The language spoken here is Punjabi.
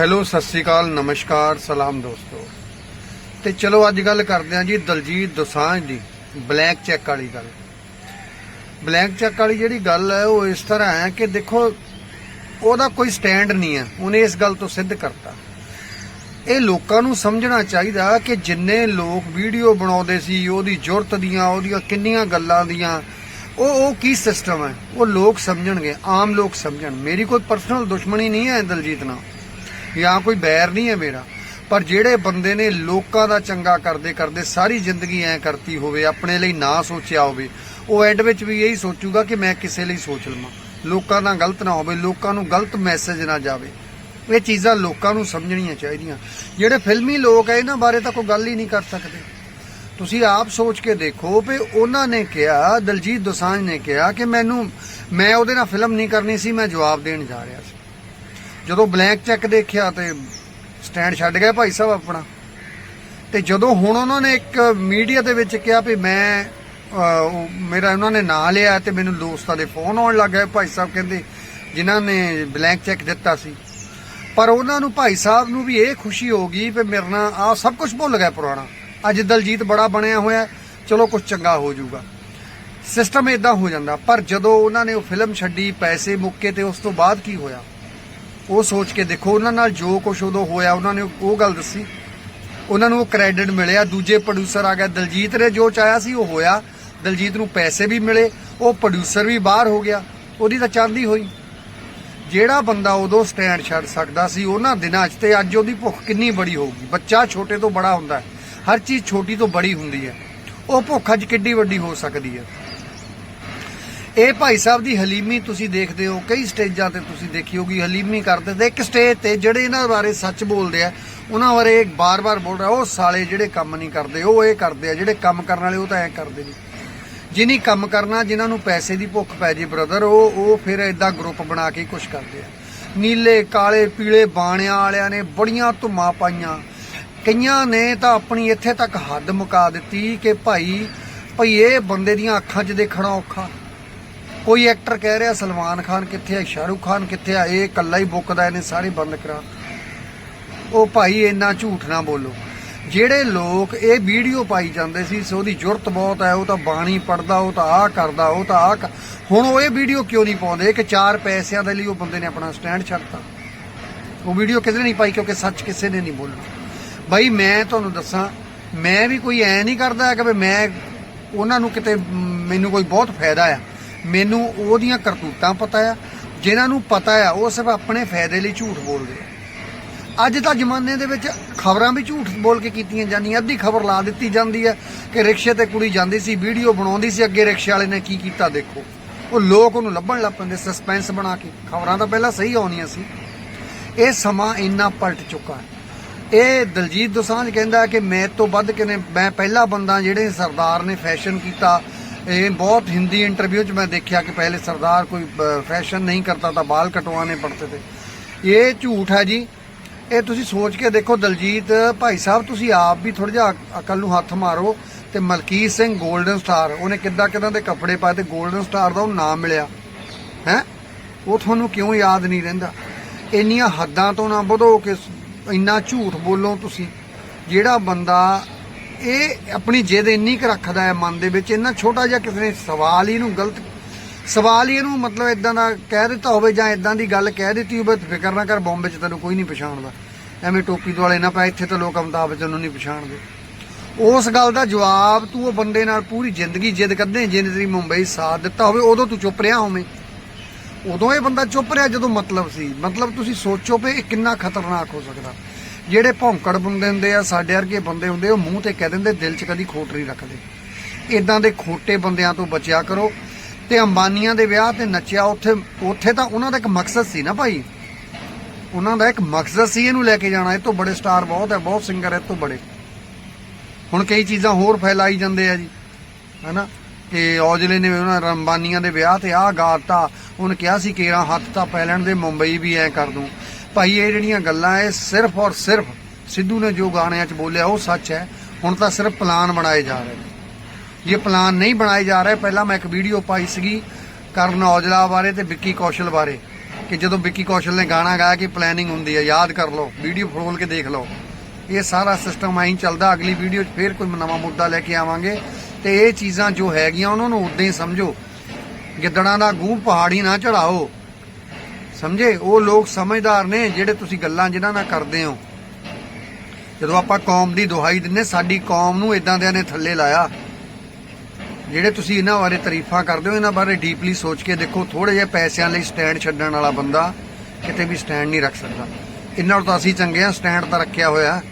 ਹੈਲੋ, ਸਤਿ ਸ੍ਰੀ ਅਕਾਲ, ਨਮਸਕਾਰ, ਸਲਾਮ ਦੋਸਤੋ। ਤੇ ਚਲੋ, ਅੱਜ ਗੱਲ ਕਰਦੇ ਹਾਂ ਜੀ ਦਲਜੀਤ ਦੋਸਾਂਝ ਦੀ, ਬਲੈਕ ਚੈੱਕ ਵਾਲੀ ਗੱਲ। ਬਲੈਕ ਚੈੱਕ ਵਾਲੀ ਜਿਹੜੀ ਗੱਲ ਹੈ, ਉਹ ਇਸ ਤਰ੍ਹਾਂ ਹੈ ਕਿ ਦੇਖੋ, ਉਹਦਾ ਕੋਈ ਸਟੈਂਡ ਨਹੀਂ ਹੈ। ਉਹਨੇ ਇਸ ਗੱਲ ਤੋਂ ਸਿੱਧ ਕਰਤਾ। ਇਹ ਲੋਕਾਂ ਨੂੰ ਸਮਝਣਾ ਚਾਹੀਦਾ ਕਿ ਜਿੰਨੇ ਲੋਕ ਵੀਡੀਓ ਬਣਾਉਂਦੇ ਸੀ, ਉਹਦੀ ਜੁਰਤ ਦੀਆਂ, ਉਹਦੀਆਂ ਕਿੰਨੀਆਂ ਗੱਲਾਂ ਦੀਆਂ, ਉਹ ਉਹ ਕੀ ਸਿਸਟਮ ਹੈ? ਉਹ ਲੋਕ ਸਮਝਣਗੇ, ਆਮ ਲੋਕ ਸਮਝਣ। ਮੇਰੀ ਕੋਈ ਪਰਸਨਲ ਦੁਸ਼ਮਣੀ ਨਹੀਂ ਹੈ ਦਲਜੀਤ ਨਾਲ। ਜਾਂ ਕੋਈ ਬੈਰ ਨਹੀਂ ਹੈ ਮੇਰਾ। ਪਰ ਜਿਹੜੇ ਬੰਦੇ ਨੇ ਲੋਕਾਂ ਦਾ ਚੰਗਾ ਕਰਦੇ ਕਰਦੇ ਸਾਰੀ ਜ਼ਿੰਦਗੀ ਐ ਕਰਤੀ ਹੋਵੇ, ਆਪਣੇ ਲਈ ਨਾ ਸੋਚਿਆ ਹੋਵੇ, ਉਹ ਐਂਡ ਵਿੱਚ ਵੀ ਇਹੀ ਸੋਚੂਗਾ ਕਿ ਮੈਂ ਕਿਸੇ ਲਈ ਸੋਚ ਲਵਾਂ। ਲੋਕਾਂ ਦਾ ਗਲਤ ਨਾ ਹੋਵੇ, ਲੋਕਾਂ ਨੂੰ ਗਲਤ ਮੈਸੇਜ ਨਾ ਜਾਵੇ। ਇਹ ਚੀਜ਼ਾਂ ਲੋਕਾਂ ਨੂੰ ਸਮਝਣੀਆਂ ਚਾਹੀਦੀਆਂ। ਜਿਹੜੇ ਫਿਲਮੀ ਲੋਕ ਐ ਇਹਨਾਂ ਬਾਰੇ ਤਾਂ ਕੋਈ ਗੱਲ ਹੀ ਨਹੀਂ ਕਰ ਸਕਦੇ। ਤੁਸੀਂ ਆਪ ਸੋਚ ਕੇ ਦੇਖੋ ਵੀ ਉਹਨਾਂ ਨੇ ਕਿਹਾ, ਦਲਜੀਤ ਦੋਸਾਂਝ ਨੇ ਕਿਹਾ ਕਿ ਮੈਨੂੰ, ਮੈਂ ਉਹਦੇ ਨਾਲ ਫਿਲਮ ਨਹੀਂ ਕਰਨੀ ਸੀ, ਮੈਂ ਜਵਾਬ ਦੇਣ ਜਾ ਰਿਹਾ ਸੀ। ਜਦੋਂ ਬਲੈਂਕ ਚੈੱਕ ਦੇਖਿਆ ਤੇ ਸਟੈਂਡ ਛੱਡ ਗਿਆ ਭਾਈ ਸਾਹਿਬ ਆਪਣਾ। ਤੇ ਜਦੋਂ ਹੁਣ ਉਹਨਾਂ ਨੇ ਇੱਕ ਮੀਡੀਆ ਦੇ ਵਿੱਚ ਕਿਹਾ ਵੀ ਮੈਂ ਮੇਰਾ ਉਹਨਾਂ ਨੇ ਨਾਂ ਲਿਆ ਤੇ ਮੈਨੂੰ ਦੋਸਤਾਂ ਦੇ ਫੋਨ ਆਉਣ ਲੱਗ ਗਏ। ਭਾਈ ਸਾਹਿਬ ਕਹਿੰਦੇ ਜਿਨ੍ਹਾਂ ਨੇ ਬਲੈਂਕ ਚੈੱਕ ਦਿੱਤਾ ਸੀ। ਪਰ ਉਹਨਾਂ ਨੂੰ ਭਾਈ ਸਾਹਿਬ ਨੂੰ ਵੀ ਇਹ ਖੁਸ਼ੀ ਹੋ ਗਈ ਵੀ ਮੇਰੇ ਨਾਲ ਆ ਸਭ ਕੁਝ ਭੁੱਲ ਗਿਆ ਪੁਰਾਣਾ। ਅੱਜ ਦਲਜੀਤ ਬੜਾ ਬਣਿਆ ਹੋਇਆ, ਚਲੋ ਕੁਝ ਚੰਗਾ ਹੋ ਜਾਊਗਾ। ਸਿਸਟਮ ਇਦਾਂ ਹੋ ਜਾਂਦਾ। ਪਰ ਜਦੋਂ ਉਹਨਾਂ ਨੇ ਉਹ ਫਿਲਮ ਛੱਡੀ, ਪੈਸੇ ਮੁੱਕੇ ਤੇ ਉਸ ਤੋਂ ਬਾਅਦ ਕੀ ਹੋਇਆ? ਉਹ ਸੋਚ ਕੇ ਦੇਖੋ, ਉਹਨਾਂ ਨਾਲ ਜੋ ਕੁਝ ਉਦੋਂ ਹੋਇਆ, ਉਹਨਾਂ ਨੇ ਉਹ ਗੱਲ ਦੱਸੀ। ਉਹਨਾਂ ਨੂੰ ਉਹ ਕ੍ਰੈਡਿਟ ਮਿਲਿਆ। ਦੂਜੇ ਪ੍ਰੋਡਿਊਸਰ ਆ ਗਿਆ ਦਲਜੀਤ ਨੇ ਜੋ ਚਾਹਿਆ ਸੀ, ਉਹ ਹੋਇਆ। ਦਲਜੀਤ ਨੂੰ ਪੈਸੇ ਵੀ ਮਿਲੇ। ਉਹ ਪ੍ਰੋਡਿਊਸਰ ਵੀ ਬਾਹਰ ਹੋ ਗਿਆ। ਉਹਦੀ ਤਾਂ ਚਾਂਦੀ ਹੋਈ। ਜਿਹੜਾ ਬੰਦਾ ਉਦੋਂ ਸਟੈਂਡ ਛੱਡ ਸਕਦਾ ਸੀ, ਉਹਨਾਂ ਦਿਨਾਂ 'ਚ ਤੇ ਅੱਜ ਉਹਦੀ ਭੁੱਖ ਕਿੰਨੀ ਬੜੀ ਹੋਊਗੀ। ਬੱਚਾ ਛੋਟੇ ਤੋਂ ਬੜਾ ਹੁੰਦਾ ਹੈ। ਹਰ ਚੀਜ਼ ਛੋਟੀ ਤੋਂ ਬੜੀ ਹੁੰਦੀ ਹੈ। ਉਹ ਭੁੱਖ ਅੱਜ ਕਿੱਡੀ ਵੱਡੀ ਹੋ ਸਕਦੀ ਹੈ। ਇਹ ਭਾਈ ਸਾਹਿਬ ਦੀ ਹਲੀਮੀ ਤੁਸੀਂ ਦੇਖਦੇ ਹੋ, ਕਈ ਸਟੇਜਾਂ ਤੇ ਤੁਸੀਂ ਦੇਖੀ ਹੋਗੀ ਹਲੀਮੀ ਕਰਦੇ ਤੇ ਇੱਕ ਸਟੇਜ ਤੇ ਜਿਹੜੇ ਇਹਨਾਂ ਬਾਰੇ ਸੱਚ ਬੋਲਦੇ ਆ, ਉਹਨਾਂ ਬਾਰੇ ਬਾਰ-ਬਾਰ ਬੋਲ ਰਿਹਾ, ਉਹ ਸਾਲੇ ਜਿਹੜੇ ਕੰਮ ਨਹੀਂ ਕਰਦੇ, ਉਹ ਇਹ ਕਰਦੇ ਆ, ਜਿਹੜੇ ਕੰਮ ਕਰਨ ਵਾਲੇ ਉਹ ਤਾਂ ਐ ਕਰਦੇ ਨੇ। ਜਿਨੀ ਕੰਮ ਕਰਨਾ, ਜਿਨ੍ਹਾਂ ਨੂੰ ਪੈਸੇ ਦੀ ਭੁੱਖ ਪੈ ਜੇ ਬ੍ਰਦਰ ਉਹ ਉਹ ਫਿਰ ਇਦਾਂ ਗਰੁੱਪ ਬਣਾ ਕੇ ਕੁਝ ਕਰਦੇ ਆ। ਨੀਲੇ, ਕਾਲੇ, ਪੀਲੇ ਬਾਣਿਆਂ ਵਾਲਿਆਂ ਨੇ ਬੜੀਆਂ ਧੁੰਮਾਂ ਪਾਈਆਂ। ਕਈਆਂ ਨੇ ਤਾਂ ਆਪਣੀ ਇੱਥੇ ਤੱਕ ਹੱਦ ਮੁਕਾ ਦਿੱਤੀ ਕਿ ਭਾਈ, ਭਈ ਇਹ ਬੰਦੇ ਦੀਆਂ ਅੱਖਾਂ 'ਚ ਦੇਖਣਾ ਔਖਾ। ਕੋਈ ਐਕਟਰ ਕਹਿ ਰਿਹਾ, ਸਲਮਾਨ ਖਾਨ ਕਿੱਥੇ ਆ, ਸ਼ਾਹਰੁਖ ਖਾਨ ਕਿੱਥੇ ਆ, ਇਹ ਇਕੱਲਾ ਹੀ ਬੁੱਕਦਾ ਇਹਨੇ ਸਾਰੇ ਬੰਦ ਕਰਾ। ਉਹ ਭਾਈ ਇੰਨਾ ਝੂਠ ਨਾ ਬੋਲੋ। ਜਿਹੜੇ ਲੋਕ ਇਹ ਵੀਡੀਓ ਪਾਈ ਜਾਂਦੇ ਸੀ, ਸੋ ਉਹਦੀ ਜ਼ਰੂਰਤ ਬਹੁਤ ਹੈ, ਉਹ ਤਾਂ ਬਾਣੀ ਪੜਦਾ ਉਹ ਤਾਂ ਆਹ ਕਰਦਾ, ਉਹ ਤਾਂ ਆਹ ਹੁਣ ਉਹ ਇਹ ਵੀਡੀਓ ਕਿਉਂ ਨਹੀਂ ਪਾਉਂਦੇ? ਕਿ ਚਾਰ ਪੈਸਿਆਂ ਦੇ ਲਈ ਉਹ ਬੰਦੇ ਨੇ ਆਪਣਾ ਸਟੈਂਡ ਛੱਡਤਾ। ਉਹ ਵੀਡੀਓ ਕਿਸੇ ਨੇ ਨਹੀਂ ਪਾਈ ਕਿਉਂਕਿ ਸੱਚ ਕਿਸੇ ਨੇ ਨਹੀਂ ਬੋਲਣਾ। ਬਾਈ ਮੈਂ ਤੁਹਾਨੂੰ ਦੱਸਾਂ, ਮੈਂ ਵੀ ਕੋਈ ਐ ਨਹੀਂ ਕਰਦਾ ਕਿ ਵੀ ਮੈਂ, ਉਹਨਾਂ ਨੂੰ ਕਿਤੇ ਮੈਨੂੰ ਕੋਈ ਬਹੁਤ ਫਾਇਦਾ ਆ। ਮੈਨੂੰ ਉਹਦੀਆਂ ਕਰਤੂਤਾਂ ਪਤਾ ਆ, ਜਿਨ੍ਹਾਂ ਨੂੰ ਪਤਾ ਆ, ਉਹ ਸਿਰਫ ਆਪਣੇ ਫਾਇਦੇ ਲਈ ਝੂਠ ਬੋਲਦੇ ਆ। ਅੱਜ ਤਾਂ ਜ਼ਮਾਨੇ ਦੇ ਵਿੱਚ ਖਬਰਾਂ ਵੀ ਝੂਠ ਬੋਲ ਕੇ ਕੀਤੀਆਂ ਜਾਂਦੀਆਂ, ਅੱਧੀ ਖਬਰ ਲਾ ਦਿੱਤੀ ਜਾਂਦੀ ਹੈ ਕਿ ਰਿਕਸ਼ੇ ਤੇ ਕੁੜੀ ਜਾਂਦੀ ਸੀ, ਵੀਡੀਓ ਬਣਾਉਂਦੀ ਸੀ, ਅੱਗੇ ਰਿਕਸ਼ੇ ਵਾਲੇ ਨੇ ਕੀ ਕੀਤਾ ਦੇਖੋ। ਉਹ ਲੋਕ ਉਹਨੂੰ ਲੱਭਣ ਲੱਗ ਪੈਂਦੇ ਸਸਪੈਂਸ ਬਣਾ ਕੇ। ਖਬਰਾਂ ਤਾਂ ਪਹਿਲਾਂ ਸਹੀ ਆਉਣੀਆਂ ਸੀ। ਇਹ ਸਮਾਂ ਇੰਨਾ ਪਲਟ ਚੁੱਕਾ ਹੈ। ਇਹ ਦਲਜੀਤ ਦੋਸਾਂਝ ਕਹਿੰਦਾ ਕਿ ਮੈਂ ਤੋਂ ਵੱਧ ਕਿਨੇ ਮੈਂ ਪਹਿਲਾ ਬੰਦਾ ਜਿਹੜੇ ਸਰਦਾਰ ਨੇ ਫੈਸ਼ਨ ਕੀਤਾ ਇਹ ਬਹੁਤ ਹਿੰਦੀ ਇੰਟਰਵਿਊ 'ਚ ਮੈਂ ਦੇਖਿਆ ਕਿ ਪਹਿਲੇ ਸਰਦਾਰ ਕੋਈ ਫੈਸ਼ਨ ਨਹੀਂ करता ਤਾਂ बाल कटवाने पड़ते ਤੇ। ਇਹ ਝੂਠ ਹੈ ਜੀ। ਇਹ ਤੁਸੀਂ ਸੋਚ ਕੇ ਦੇਖੋ ਦਲਜੀਤ, ਭਾਈ ਸਾਹਿਬ ਤੁਸੀਂ ਆਪ ਵੀ ਥੋੜਾ ਜਿਹਾ ਅਕਲ ਨੂੰ ਹੱਥ ਮਾਰੋ ਤੇ ਮਲਕੀਤ ਸਿੰਘ 골ਡਨ ਸਟਾਰ ਉਹਨੇ ਕਿੱਦਾਂ ਕਿੱਦਾਂ ਦੇ ਕੱਪੜੇ ਪਾਏ ਤੇ 골ਡਨ ਸਟਾਰ ਦਾ ਉਹ ਨਾਮ ਮਿਲਿਆ। ਹੈ? ਉਹ ਤੁਹਾਨੂੰ ਕਿਉਂ ਯਾਦ ਨਹੀਂ ਰਹਿੰਦਾ? ਇੰਨੀਆਂ ਹੱਦਾਂ ਤੋਂ ਨਾ ਵਧੋ ਕਿ ਇੰਨਾ ਝੂਠ ਬੋਲੋ ਤੁਸੀਂ। ਜਿਹੜਾ ਬੰਦਾ ਇਹ ਆਪਣੀ ਜਿੱਦ ਇੰਨੀ ਕੁ ਰੱਖਦਾ ਹੈ ਮਨ ਦੇ ਵਿੱਚ, ਇੰਨਾ ਛੋਟਾ ਜਿਹਾ ਕਿਸੇ ਨੇ ਸਵਾਲ ਹੀ ਇਹਨੂੰ ਗਲਤ, ਸਵਾਲ ਹੀ ਇਹਨੂੰ ਮਤਲਬ ਇਦਾਂ ਦਾ ਕਹਿ ਦਿੱਤਾ ਹੋਵੇ ਜਾਂ ਇਦਾਂ ਦੀ ਗੱਲ ਕਹਿ ਦਿੱਤੀ ਹੋਵੇ ਫਿਕਰ ਨਾ ਕਰ, ਬੰਬੇ 'ਚ ਤੈਨੂੰ ਕੋਈ ਨਹੀਂ ਪਛਾਣਦਾ। ਐਵੇਂ ਟੋਪੀ ਦੁਆਲੇ ਨਾ ਪੈ, ਇੱਥੇ ਤਾਂ ਲੋਕ ਅਮਤਾਬ ਬਚਨ ਨੂੰ ਨਹੀਂ ਪਛਾਣਦੇ। ਉਸ ਗੱਲ ਦਾ ਜਵਾਬ ਤੂੰ ਉਹ ਬੰਦੇ ਨਾਲ ਪੂਰੀ ਜ਼ਿੰਦਗੀ ਜਿੱਦ ਕਰਦੇ ਜਿੰਨੇ ਤੇਰੀ ਮੁੰਬਈ ਸਾਥ ਦਿੱਤਾ ਹੋਵੇ, ਉਦੋਂ ਤੂੰ ਚੁੱਪ ਰਿਹਾ ਹੋਵੇਂ। ਉਦੋਂ ਇਹ ਬੰਦਾ ਚੁੱਪ ਰਿਹਾ ਜਦੋਂ ਮਤਲਬ ਸੀ। ਮਤਲਬ ਤੁਸੀਂ ਸੋਚੋ ਵੀ ਇਹ ਕਿੰਨਾ ਖਤਰਨਾਕ ਹੋ ਸਕਦਾ। ਜਿਹੜੇ ਭੌਂਕੜ ਬੰਦੇ ਹੁੰਦੇ ਆ, ਸਾਡੇ ਵਰਗੇ ਬੰਦੇ ਹੁੰਦੇ ਉਹ ਮੂੰਹ ਤੇ ਕਹਿ ਦਿੰਦੇ, ਦਿਲ 'ਚ ਕਦੀ ਖੋਟ ਨਹੀਂ ਰੱਖਦੇ। ਇਦਾਂ ਦੇ ਖੋਟੇ ਬੰਦਿਆਂ ਤੋਂ ਬਚਿਆ ਕਰੋ ਤੇ ਅੰਬਾਨੀਆਂ ਦੇ ਵਿਆਹ ਤੇ ਨੱਚਿਆ, ਉੱਥੇ ਉੱਥੇ ਤਾਂ ਉਹਨਾਂ ਦਾ ਇੱਕ ਮਕਸਦ ਸੀ ਨਾ ਭਾਈ। ਉਹਨਾਂ ਦਾ ਇੱਕ ਮਕਸਦ ਸੀ ਇਹਨੂੰ ਲੈ ਕੇ ਜਾਣਾ, ਇਹ ਤੋਂ ਬੜੇ ਸਟਾਰ ਬਹੁਤ ਹੈ ਬਹੁਤ ਸਿੰਗਰ ਇਹ ਤੋਂ ਬੜੇ। ਹੁਣ ਕਈ ਚੀਜ਼ਾਂ ਹੋਰ ਫੈਲਾਈ ਜਾਂਦੇ ਆ ਜੀ, ਹੈਨਾ? ਤੇ ਔਜਲੇ ਨੇ ਉਹਨਾਂ ਰੰਬਾਨੀਆਂ ਦੇ ਵਿਆਹ ਤੇ ਆਹ ਗਾਤਾ, ਉਹਨੇ ਕਿਹਾ ਸੀ ਕੇਰਾ ਹੱਥ ਤਾਂ ਪੈ ਲੈਣ ਦੇ, ਮੁੰਬਈ ਵੀ ਐ ਕਰ ਦੂੰ। ਭਾਈ, ਇਹ ਜਿਹੜੀਆਂ ਗੱਲਾਂ, ਇਹ ਸਿਰਫ ਔਰ ਸਿਰਫ ਸਿੱਧੂ ਨੇ ਜੋ ਗਾਣਿਆਂ 'ਚ ਬੋਲਿਆ, ਉਹ ਸੱਚ ਹੈ। ਹੁਣ ਤਾਂ ਸਿਰਫ ਪਲਾਨ ਬਣਾਏ ਜਾ ਰਹੇ ਨੇ। ਇਹ ਪਲਾਨ ਨਹੀਂ ਬਣਾਏ ਜਾ ਰਹੇ, ਪਹਿਲਾਂ ਮੈਂ ਇੱਕ ਵੀਡੀਓ ਪਾਈ ਸੀਗੀ ਕਰਨ ਔਜਲਾ ਬਾਰੇ ਤੇ ਵਿੱਕੀ ਕੌਸ਼ਲ ਬਾਰੇ, ਕਿ ਜਦੋਂ ਵਿੱਕੀ ਕੌਸ਼ਲ ਨੇ ਗਾਣਾ ਗਾਇਆ ਕਿ ਪਲੈਨਿੰਗ ਹੁੰਦੀ ਹੈ, ਯਾਦ ਕਰ ਲਓ, ਵੀਡੀਓ ਫਰੋਲ ਕੇ ਦੇਖ ਲਓ। ਇਹ ਸਾਰਾ ਸਿਸਟਮ ਐਂ ਚੱਲਦਾ, ਅਗਲੀ ਵੀਡੀਓ 'ਚ ਫੇਰ ਕੋਈ ਨਵਾਂ ਮੁੱਦਾ ਲੈ ਕੇ ਆਵਾਂਗੇ। ਤੇ ਇਹ ਚੀਜ਼ਾਂ ਜੋ ਹੈਗੀਆਂ, ਉਹਨਾਂ ਨੂੰ ਉਦਾਂ ਹੀ ਸਮਝੋ। ਗਿੱਦੜਾਂ ਦਾ ਗੂੰ ਪਹਾੜੀ ਨਾ ਚੜਾਓ ਸਮਝੇ? ਉਹ ਲੋਕ ਸਮਝਦਾਰ ਨੇ ਜਿਹੜੇ ਤੁਸੀਂ ਗੱਲਾਂ ਜਿਨ੍ਹਾਂ ਨਾਲ ਕਰਦੇ ਹੋ। ਜਦੋਂ ਆਪਾਂ ਕੌਮ ਦੀ ਦੁਹਾਈ ਦਿੰਨੇ ਸਾਡੀ ਕੌਮ ਨੂੰ ਇਦਾਂ ਦਿਆਂ ਨੇ ਥੱਲੇ ਲਾਇਆ। ਜਿਹੜੇ ਤੁਸੀਂ ਇਹਨਾਂ ਬਾਰੇ ਤਾਰੀਫਾਂ ਕਰਦੇ ਹੋ, ਇਹਨਾਂ ਬਾਰੇ ਡੀਪਲੀ ਸੋਚ ਕੇ ਦੇਖੋ। ਥੋੜੇ ਜਿਹੇ ਪੈਸਿਆਂ ਲਈ ਸਟੈਂਡ ਛੱਡਣ ਵਾਲਾ ਬੰਦਾ ਕਿਤੇ ਵੀ ਸਟੈਂਡ ਨਹੀਂ ਰੱਖ ਸਕਦਾ। ਇਹਨਾਂ ਨੂੰ ਤਾਂ ਅਸੀਂ ਚੰਗੇ ਆ, ਸਟੈਂਡ ਤਾਂ ਰੱਖਿਆ ਹੋਇਆ।